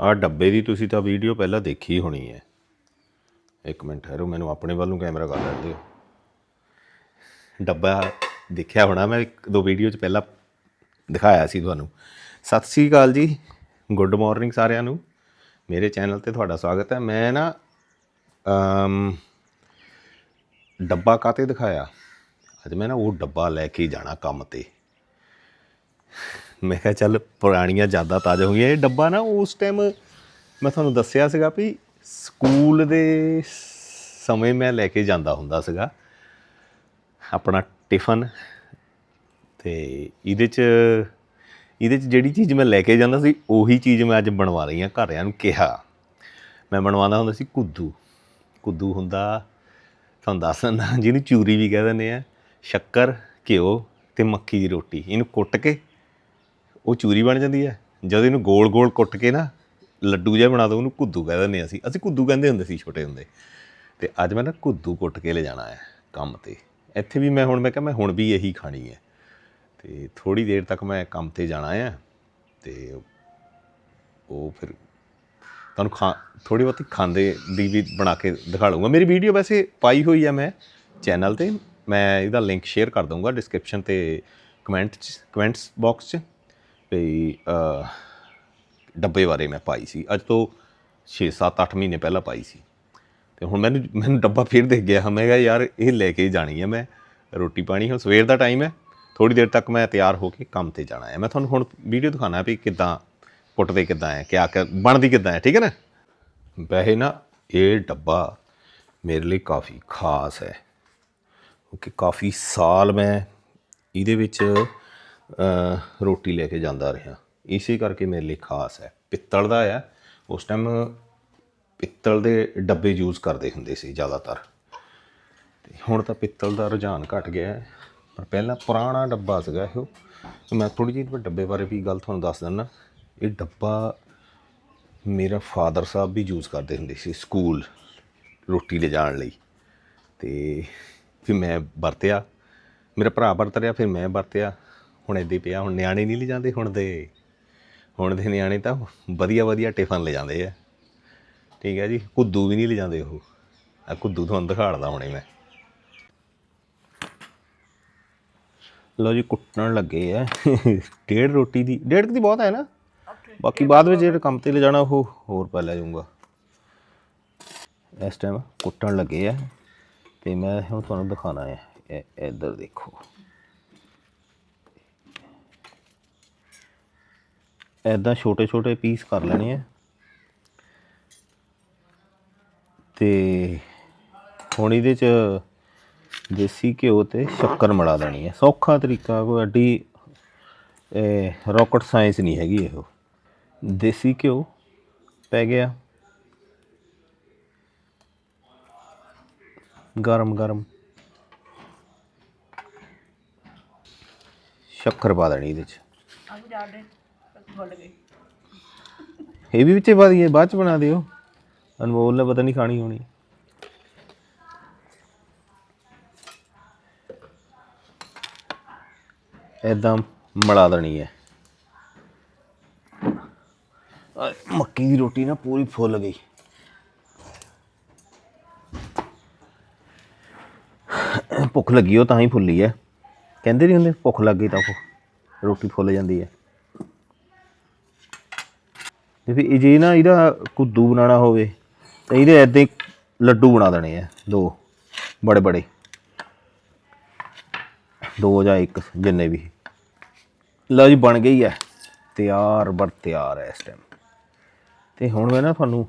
ਆ ਡੱਬੇ ਦੀ ਤੁਸੀਂ ਤਾਂ ਵੀਡੀਓ ਪਹਿਲਾਂ ਦੇਖੀ ਹੋਣੀ ਹੈ। ਇੱਕ ਮਿੰਟ ਠਹਿਰੋ ਮੈਨੂੰ ਆਪਣੇ ਵੱਲ ਨੂੰ ਕੈਮਰਾ ਕਰ ਲੈਣ ਦਿਓ। ਡੱਬਾ ਦੇਖਿਆ ਹੋਣਾ, ਮੈਂ ਇੱਕ ਦੋ ਵੀਡੀਓ 'ਚ ਪਹਿਲਾਂ ਦਿਖਾਇਆ ਸੀ ਤੁਹਾਨੂੰ। ਸਤਿ ਸ੍ਰੀ ਅਕਾਲ ਜੀ, ਗੁੱਡ ਮਾਰਨਿੰਗ ਸਾਰਿਆਂ ਨੂੰ। ਮੇਰੇ ਚੈਨਲ ਤੇ ਤੁਹਾਡਾ ਸਵਾਗਤ ਹੈ। ਮੈਂ ਨਾ, ਅਮ, ਡੱਬਾ ਕਾਤੇ ਦਿਖਾਇਆ? ਅੱਜ ਮੈਂ ਨਾ ਉਹ ਡੱਬਾ ਲੈ ਕੇ ਜਾਣਾ ਕੰਮ ਤੇ। ਮੈਂ ਕਿਹਾ ਚੱਲ ਪੁਰਾਣੀਆਂ ਯਾਦਾਂ ਤਾਜ਼ਾ ਹੋ ਗਈਆਂ ਇਹ ਡੱਬਾ ਨਾ ਉਸ ਟਾਈਮ ਮੈਂ ਤੁਹਾਨੂੰ ਦੱਸਿਆ ਸੀਗਾ ਵੀ ਸਕੂਲ ਦੇ ਸਮੇਂ ਮੈਂ ਲੈ ਕੇ ਜਾਂਦਾ ਹੁੰਦਾ ਸੀਗਾ। ਆਪਣਾ ਟਿਫਨ ਤੇ ਇਹਦੇ ਚ ਇਹਦੇ ਚ ਜਿਹੜੀ ਚੀਜ਼ ਮੈਂ ਲੈ ਕੇ ਜਾਂਦਾ ਸੀ, ਉਹੀ ਚੀਜ਼ ਮੈਂ ਅੱਜ ਬਣਵਾ ਰਹੀ ਹਾਂ। ਘਰਿਆਂ ਨੂੰ ਕਿਹਾ। ਮੈਂ ਬਣਵਾਉਂਦਾ ਹੁੰਦਾ ਸੀ ਕੁੱਦੂ। ਕੁੱਦੂ ਹੁੰਦਾ, ਤੁਹਾਨੂੰ ਦੱਸ ਦਿੰਦਾ, ਜਿਹਨੂੰ ਚੂਰੀ ਵੀ ਕਹਿ ਦਿੰਦੇ ਆ। ਸ਼ੱਕਰ, ਘਿਓ ਤੇ ਮੱਕੀ ਦੀ ਰੋਟੀ। ਇਹਨੂੰ ਕੁੱਟ ਕੇ ਉਹ ਚੂਰੀ ਬਣ ਜਾਂਦੀ ਹੈ। ਜਦੋਂ ਇਹਨੂੰ ਗੋਲ-ਗੋਲ ਕੁੱਟ ਕੇ ਨਾ ਲੱਡੂ ਜਿਹਾ ਬਣਾ ਦੋ, ਉਹਨੂੰ ਕੁੱਦੂ ਕਹਿ ਦਿੰਦੇ ਹਾਂ ਅਸੀਂ। ਅਸੀਂ ਕੁੱਦੂ ਕਹਿੰਦੇ ਹੁੰਦੇ ਸੀ ਛੋਟੇ ਹੁੰਦੇ। ਤੇ ਅੱਜ ਮੈਂ ਨਾ ਕੁੱਦੂ ਕੁੱਟ ਕੇ ਲੈ ਜਾਣਾ ਹੈ ਕੰਮ ਤੇ। ਇੱਥੇ ਵੀ ਮੈਂ ਹੁਣ ਮੈਂ ਕਿਹਾ ਮੈਂ ਹੁਣ ਵੀ ਇਹੀ ਖਾਣੀ ਹੈ। ਤੇ ਥੋੜੀ ਦੇਰ ਤੱਕ ਮੈਂ ਕੰਮ ਤੇ ਜਾਣਾ ਹੈ ਤੇ ਉਹ ਫਿਰ ਤੁਹਾਨੂੰ ਖਾ ਥੋੜੀ ਬਹੁਤੀ ਖਾਂਦੇ ਦੀ ਵੀ ਬਣਾ ਕੇ ਦਿਖਾ ਲਊਂਗਾ। ਮੇਰੀ ਵੀਡੀਓ ਵੈਸੇ ਪਾਈ ਹੋਈ ਹੈ ਮੈਂ ਚੈਨਲ ਤੇ। ਮੈਂ ਇਹਦਾ ਲਿੰਕ ਸ਼ੇਅਰ ਕਰ ਦਊਂਗਾ ਡਿਸਕ੍ਰਿਪਸ਼ਨ ਤੇ ਕਮੈਂਟ ਚ ਕਮੈਂਟਸ ਬਾਕਸ 'ਚ। ਵੀ ਡੱਬੇ ਬਾਰੇ ਮੈਂ ਪਾਈ ਸੀ। ਅੱਜ ਤੋਂ 6 7 8 ਮਹੀਨੇ ਪਹਿਲਾਂ ਪਾਈ ਸੀ। ਤੇ ਹੁਣ ਮੈਨੂੰ ਮੈਨੂੰ ਡੱਬਾ ਫਿਰ ਦਿਖ ਗਿਆ। ਮੈਂ ਕਿਹਾ, ਯਾਰ, ਇਹ ਲੈ ਕੇ ਜਾਣੀ ਹੈ ਮੈਂ। ਰੋਟੀ ਪਾਣੀ, ਹੁਣ ਸਵੇਰ ਦਾ ਟਾਈਮ ਹੈ। ਥੋੜੀ ਦੇਰ ਤੱਕ ਮੈਂ ਤਿਆਰ ਹੋ ਕੇ ਕੰਮ ਤੇ ਜਾਣਾ ਹੈ। ਮੈਂ ਤੁਹਾਨੂੰ ਹੁਣ ਵੀਡੀਓ ਦਿਖਾਣਾ ਵੀ ਕਿੱਦਾਂ ਕੁੱਟਦੇ ਕਿੱਦਾਂ ਹੈ, ਕਿਆ ਕਰ ਬਣਦੀ ਕਿੱਦਾਂ ਹੈ, ਠੀਕ ਹੈ ਨਾ? ਵੈਸੇ ਨਾ, ਇਹ ਡੱਬਾ ਮੇਰੇ ਲਈ ਕਾਫੀ ਖਾਸ ਹੈ। ਕਿਉਂਕਿ ਕਾਫੀ ਸਾਲ ਮੈਂ ਇਹਦੇ ਵਿੱਚ ਰੋਟੀ ਲੈ ਕੇ ਜਾਂਦਾ ਰਿਹਾ। ਇਸੇ ਕਰਕੇ ਮੇਰੇ ਲਈ ਖਾਸ ਹੈ। ਪਿੱਤਲ ਦਾ ਹੈ। ਉਸ ਟਾਈਮ ਪਿੱਤਲ ਦੇ ਡੱਬੇ ਯੂਜ਼ ਕਰਦੇ ਹੁੰਦੇ ਸੀ ਜ਼ਿਆਦਾਤਰ। ਤੇ ਹੁਣ ਤਾਂ ਪਿੱਤਲ ਦਾ ਰੁਝਾਨ ਘਟ ਗਿਆ ਹੈ। ਪਰ ਪਹਿਲਾਂ ਪੁਰਾਣਾ ਡੱਬਾ ਸੀਗਾ ਇਹ। ਮੈਂ ਥੋੜੀ ਜਿਹੀ ਡੱਬੇ ਬਾਰੇ ਵੀ ਗੱਲ ਤੁਹਾਨੂੰ ਦੱਸ ਦਿੰਦਾ। ਇਹ ਡੱਬਾ ਮੇਰਾ ਫਾਦਰ ਸਾਹਿਬ ਵੀ ਯੂਜ਼ ਕਰਦੇ ਹੁੰਦੇ ਸੀ ਸਕੂਲ ਰੋਟੀ ਲੈ ਜਾਣ ਲਈ। ਤੇ ਫਿਰ ਮੈਂ ਵਰਤਿਆ। ਮੇਰਾ ਭਰਾ ਵਰਤ ਰਿਹਾ, ਫਿਰ ਮੈਂ ਵਰਤਿਆ। ਹੁਣ ਹੀ ਪਿਆ ਹੁਣ ਨਿਆਣੇ ਨਹੀਂ ਲੈ ਜਾਂਦੇ ਹੁਣ ਦੇ ਹੁਣ ਦੇ ਨਿਆਣੇ ਤਾਂ ਵਧੀਆ ਵਧੀਆ ਟਿਫਨ ਲੈ ਜਾਂਦੇ ਆ। ਠੀਕ ਹੈ ਜੀ ਕੁੱਦੂ ਵੀ ਨਹੀਂ ਲੈ ਜਾਂਦੇ ਉਹ। ਆ ਕੁੱਦੂ ਤੁਹਾਨੂੰ ਦਿਖਾੜਦਾ ਹੁਣੇ ਮੈਂ। ਲਓ ਜੀ ਕੁੱਟਣ ਲੱਗੇ ਆ। ਡੇਢ ਰੋਟੀ ਦੀ ਡੇਢ ਦੀ ਬਹੁਤ ਹੈ ਨਾ? ਬਾਕੀ ਬਾਅਦ ਵਿੱਚ ਜਿਹੜਾ ਕੰਮ ਤੇ ਲੈ ਜਾਣਾ ਉਹ ਹੋਰ ਪਾ ਲੈ ਜਾਊਂਗਾ। ਇਸ ਟਾਈਮ ਕੁੱਟਣ ਲੱਗੇ ਆ ਤੇ ਮੈਂ ਹੁਣ ਤੁਹਾਨੂੰ ਦਿਖਾਣਾ ਹੈ ਇਹ ਇੱਧਰ ਦੇਖੋ। ਐਦਾਂ ਛੋਟੇ ਛੋਟੇ ਪੀਸ ਕਰ ਲੈਣੇ ਆ। ਤੇ ਹੁਣ ਇਹਦੇ ਚ ਦੇਸੀ ਘਿਓ ਤੇ ਸ਼ੱਕਰ ਮਿਲਾ ਦੇਣੀ ਹੈ ਸੌਖਾ ਤਰੀਕਾ, ਕੋਈ ਐਡੀ ਰਾਕਟ ਸਾਇੰਸ ਨਹੀਂ ਹੈਗੀ ਇਹੋ। ਦੇਸੀ ਘਿਓ ਪੈ ਗਿਆ। ਗਰਮ ਗਰਮ। ਸ਼ੱਕਰ ਪਾ ਦੇਣੀ ਇਹਦੇ ਚ। ਭੁੱਲ ਗਈ। ਇਹ ਵੀ ਵਿੱਚੇ ਪਾ ਦਈਏ ਬਾਅਦ ਚ ਬਣਾ ਦਿਓ। ਅਨਮੋਲ ਨੇ ਪਤਾ ਨਹੀਂ ਖਾਣੀ ਹੋਣੀ। ਐਦਾਂ ਮਿਲਾ ਦੇਣੀ ਹੈ। ਆਹ, ਮੱਕੀ ਦੀ ਰੋਟੀ ਨਾ ਪੂਰੀ ਫੁੱਲ ਗਈ। ਭੁੱਖ ਲੱਗੀ ਉਹ ਤਾਂ ਹੀ ਫੁੱਲੀ ਹੈ। ਕਹਿੰਦੇ ਨਹੀਂ ਹੁੰਦੇ ਭੁੱਖ ਲੱਗ ਗਈ ਤਾਂ ਉਹ ਰੋਟੀ ਫੁੱਲ ਜਾਂਦੀ ਹੈ। ਤੇ ਫਿਰ ਜੇ ਨਾ ਇਹਦਾ ਕੁੱਦੂ ਬਣਾਉਣਾ ਹੋਵੇ, ਤਾਂ ਇਹਦੇ ਐਦਾਂ ਲੱਡੂ ਬਣਾ ਦੇਣੇ ਆ, ਦੋ, ਬੜੇ ਬੜੇ। ਦੋ ਜਾਂ ਇੱਕ, ਜਿੰਨੇ ਵੀ। ਲਓ ਜੀ, ਬਣ ਗਈ ਹੈ ਤਿਆਰ ਬਰ ਤਿਆਰ ਹੈ ਇਸ ਟਾਈਮ ਤੇ ਹੁਣ ਮੈਂ ਨਾ ਤੁਹਾਨੂੰ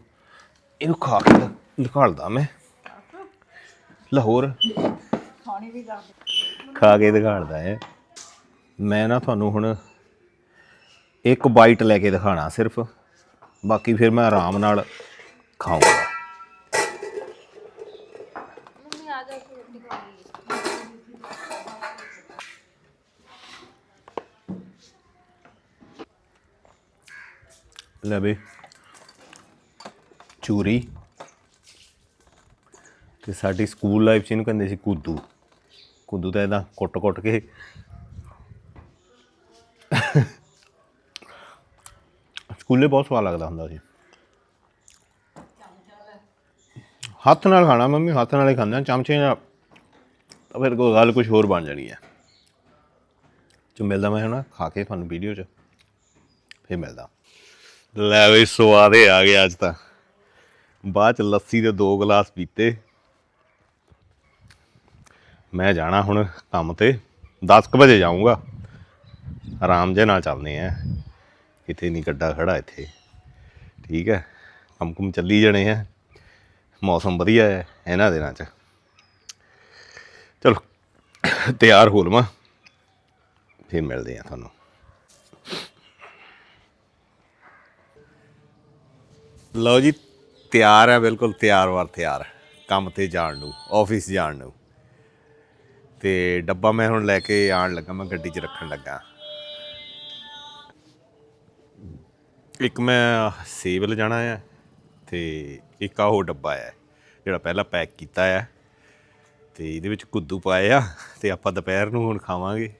ਇਹਨੂੰ ਖਾ ਕੇ ਦਿਖਾਲਦਾ ਮੈਂ। ਲਾਹੌਰ। ਖਾਣੀ ਵੀ ਕਰ ਖਾ ਕੇ ਦਿਖਾਲਦਾ ਹੈ ਮੈਂ ਨਾ ਤੁਹਾਨੂੰ ਹੁਣ ਇੱਕ ਬਾਈਟ ਲੈ ਕੇ ਦਿਖਾਣਾ ਸਿਰਫ। ਬਾਕੀ ਫਿਰ ਮੈਂ ਆਰਾਮ ਨਾਲ ਖਾਊਂਗਾ। ਲੈ ਬੇ ਚੂਰੀ। ਤੇ ਸਾਡੀ ਸਕੂਲ ਲਾਈਫ 'ਚ ਇਹਨੂੰ ਕਹਿੰਦੇ ਸੀ ਕੁੱਦੂ। ਕੁੱਦੂ ਤਾਂ ਇਹਦਾ ਕੁੱਟ-ਕੁੱਟ ਕੇ। ਸਕੂਲੇ ਬਹੁਤ ਸਵਾਦ ਲੱਗਦਾ ਹੁੰਦਾ ਸੀ। ਹੱਥ ਨਾਲ ਖਾਣਾ, ਮੰਮੀ ਹੱਥ ਨਾਲ ਹੀ ਖਾਂਦੇ ਆ, ਚਮਚੇ ਨਾਲ। ਤਾਂ ਫਿਰ ਕੋਈ ਗੱਲ ਕੁਝ ਹੋਰ ਬਣ ਜਾਣੀ ਹੈ। ਜੋ ਮਿਲਦਾ ਮੈਂ ਹੁਣ ਖਾ ਕੇ ਤੁਹਾਨੂੰ ਵੀਡੀਓ 'ਚ, ਫਿਰ ਮਿਲਦਾ। ਲੈ ਵੀ ਸਵਾਦੇ ਆ ਗਏ ਅੱਜ ਤਾਂ। ਬਾਅਦ 'ਚ ਲੱਸੀ ਦੇ ਦੋ ਗਲਾਸ ਪੀਤੇ। ਮੈਂ ਜਾਣਾ ਹੁਣ ਕੰਮ ਤੇ 10 ਵਜੇ ਜਾਊਂਗਾ। ਆਰਾਮ ਜੇ ਨਾਲ ਚੱਲਨੇ ਆ। ਕਿਤੇ ਨਹੀਂ ਗੱਡਾ ਖੜਾ ਇੱਥੇ। ਠੀਕ ਹੈ ਕੰਮ ਕੁਮ ਚੱਲੀ ਜਾਣੇ ਆ। ਮੌਸਮ ਵਧੀਆ ਹੈ ਇਹਨਾਂ ਦਿਨਾਂ 'ਚ। ਚਲੋ, ਤਿਆਰ ਹੋ ਲਵਾਂ, ਫਿਰ ਮਿਲਦੇ ਆ ਤੁਹਾਨੂੰ। ਲਓ ਜੀ, ਤਿਆਰ ਹੈ, ਬਿਲਕੁਲ ਤਿਆਰ ਵਾਰ ਤਿਆਰ। ਕੰਮ ਤੇ ਜਾਣ ਨੂੰ, ਆਫਿਸ ਜਾਣ ਨੂੰ। ਤੇ ਡੱਬਾ ਮੈਂ ਹੁਣ ਲੈ ਕੇ ਆਣ ਲੱਗਾ, ਮੈਂ ਗੱਡੀ 'ਚ ਰੱਖਣ ਲੱਗਾ। ਇੱਕ ਮੈਂ ਸੇਬ ਲਿਜਾਣਾ ਆ ਤੇ ਇੱਕ ਆਹ ਉਹ ਡੱਬਾ ਹੈ ਜਿਹੜਾ ਪਹਿਲਾਂ ਪੈਕ ਕੀਤਾ ਆ। ਤੇ ਇਹਦੇ ਵਿੱਚ ਕੁੱਦੂ ਪਾਏ ਆ ਤੇ ਆਪਾਂ ਦੁਪਹਿਰ ਨੂੰ ਹੁਣ ਖਾਵਾਂਗੇ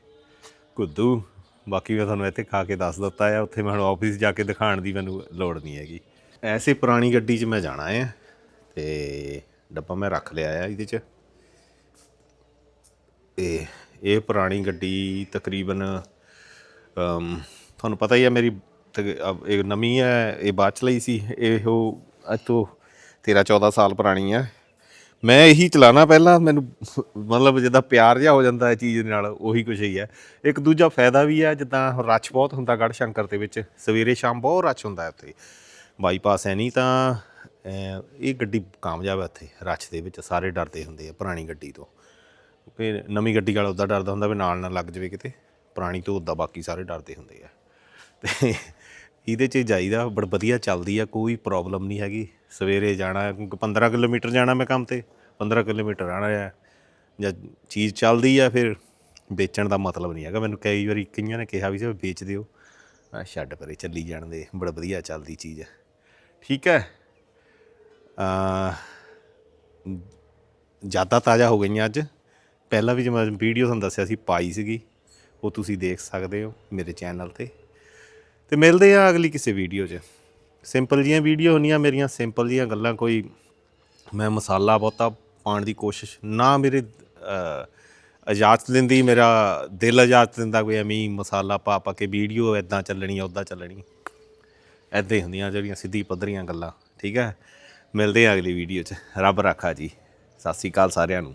ਕੁੱਦੂ। ਬਾਕੀ ਮੈਂ ਤੁਹਾਨੂੰ ਇੱਥੇ ਖਾ ਕੇ ਦੱਸ ਦਿੱਤਾ ਆ, ਉੱਥੇ ਮੈਂ ਹੁਣ ਆਫਿਸ ਜਾ ਕੇ ਦਿਖਾਉਣ ਦੀ ਮੈਨੂੰ ਲੋੜ ਨਹੀਂ ਹੈਗੀ। ਐਸੇ ਪੁਰਾਣੀ ਗੱਡੀ 'ਚ ਮੈਂ ਜਾਣਾ ਆ ਤੇ ਡੱਬਾ ਮੈਂ ਰੱਖ ਲਿਆ ਆ ਇਹਦੇ 'ਚ। ਤੇ ਇਹ ਪੁਰਾਣੀ ਗੱਡੀ ਤਕਰੀਬਨ ਤੁਹਾਨੂੰ ਪਤਾ ਹੀ ਆ ਮੇਰੀ ਤਕ- ਅਬ ਇਹ ਨਵੀਂ ਹੈ, ਇਹ ਬਾਅਦ ਚ ਲਈ ਸੀ, ਇਹੋ ਅੱਜ ਤੋਂ 13 14 ਸਾਲ ਪੁਰਾਣੀ ਹੈ। ਮੈਂ ਇਹੀ ਚਲਾਣਾ ਪਹਿਲਾਂ, ਮੈਨੂੰ ਮਤਲਬ ਜਿੱਦਾਂ ਪਿਆਰ ਜਿਹਾ ਹੋ ਜਾਂਦਾ ਹੈ ਚੀਜ਼ ਨਾਲ, ਉਹੀ ਕੁਝ ਹੀ ਹੈ। ਇੱਕ ਦੂਜਾ ਫਾਇਦਾ ਵੀ ਹੈ, ਜਿੱਦਾਂ ਹੁਣ ਰਸ਼ ਬਹੁਤ ਹੁੰਦਾ ਗੜ ਸ਼ੰਕਰ ਦੇ ਵਿੱਚ, ਸਵੇਰੇ ਸ਼ਾਮ ਬਹੁਤ ਰਸ਼ ਹੁੰਦਾ ਹੈ ਉੱਥੇ। ਬਾਈਪਾਸ ਹੈ ਨਹੀਂ ਤਾਂ ਇਹ ਗੱਡੀ ਕਾਮਯਾਬ ਹੈ ਉੱਥੇ ਰੱਛ ਦੇ ਵਿੱਚ, ਸਾਰੇ ਡਰਦੇ ਹੁੰਦੇ ਆ ਪੁਰਾਣੀ ਗੱਡੀ ਤੋਂ। ਕਿ ਨਵੀਂ ਗੱਡੀ ਵਾਲਾ ਉੱਦਾਂ ਡਰਦਾ ਹੁੰਦਾ ਵੀ ਨਾਲ ਨਾ ਲੱਗ ਜਾਵੇ ਕਿਤੇ, ਪੁਰਾਣੀ ਤੋਂ ਉੱਦਾਂ ਬਾਕੀ ਸਾਰੇ ਡਰਦੇ ਹੁੰਦੇ ਆ। ਤੇ ਇਹਦੇ 'ਚ ਜਾਈਦਾ, ਬੜ ਵਧੀਆ ਚੱਲਦੀ ਆ, ਕੋਈ ਪ੍ਰੋਬਲਮ ਨਹੀਂ ਹੈਗੀ। ਸਵੇਰੇ ਜਾਣਾ, ਕਿਉਂਕਿ 15 ਕਿਲੋਮੀਟਰ ਜਾਣਾ ਮੈਂ ਕੰਮ ਤੇ 15 ਕਿਲੋਮੀਟਰ ਆਣਾ ਆ। ਜਾਂ ਚੀਜ਼ ਚੱਲਦੀ ਆ ਫਿਰ ਵੇਚਣ ਦਾ ਮਤਲਬ ਨਹੀਂ ਹੈਗਾ। ਮੈਨੂੰ ਕਈ ਵਾਰੀ ਕਈਆਂ ਨੇ ਕਿਹਾ ਵੀ ਜੇ ਵੇਚ ਦਿਓ, ਮੈਂ ਛੱਡ ਪਰੇ ਚੱਲੀ ਜਾਣ ਦੇ, ਬੜ ਵਧੀਆ ਚੱਲਦੀ ਚੀਜ਼। ਹੈ ਠੀਕ ਹੈ। ਆ ਜ਼ਿਆਦਾ ਤਾਜ਼ਾ ਹੋ ਗਈਆਂ ਅੱਜ। ਪਹਿਲਾਂ ਵੀ ਜਿਵੇਂ ਵੀਡੀਓ ਤੁਹਾਨੂੰ ਦੱਸਿਆ ਸੀ, ਪਾਈ ਸੀਗੀ। ਉਹ ਤੁਸੀਂ ਦੇਖ ਸਕਦੇ ਹੋ ਮੇਰੇ ਚੈਨਲ ਤੇ। ਤੇ ਮਿਲਦੇ ਆ ਅਗਲੀ ਕਿਸੇ ਵੀਡੀਓ 'ਚ। ਸਿੰਪਲ ਜੀਆਂ ਵੀਡੀਓ ਹੁੰਦੀਆਂ ਮੇਰੀਆਂ ਸਿੰਪਲ ਜੀਆਂ ਗੱਲਾਂ ਕੋਈ ਮੈਂ ਮਸਾਲਾ ਬਹੁਤਾ ਪਾਉਣ ਦੀ ਕੋਸ਼ਿਸ਼ ਨਾ ਮੇਰੇ ਅ, ਇਜਾਜ਼ਤ ਦਿੰਦੀ ਮੇਰਾ ਦਿਲ ਇਜਾਜ਼ਤ ਦਿੰਦਾ ਕੋਈ ਐਵੇਂ ਮਸਾਲਾ ਪਾ ਪਾ ਕੇ ਵੀਡੀਓ ਐਦਾਂ ਚੱਲਣੀ ਆ ਉੱਦਾਂ ਚੱਲਣੀ। ਐਦਾਂ ਹੀ ਹੁੰਦੀਆਂ ਜਿਹੜੀਆਂ ਸਿੱਧੀ ਪੱਧਰੀਆਂ ਗੱਲਾਂ ਠੀਕ ਹੈ? ਮਿਲਦੇ ਆ ਅਗਲੀ ਵੀਡੀਓ 'ਚ। ਰੱਬ ਰਾਖਾ ਜੀ। ਸਤਿ ਸ੍ਰੀ ਅਕਾਲ ਸਾਰਿਆਂ ਨੂੰ।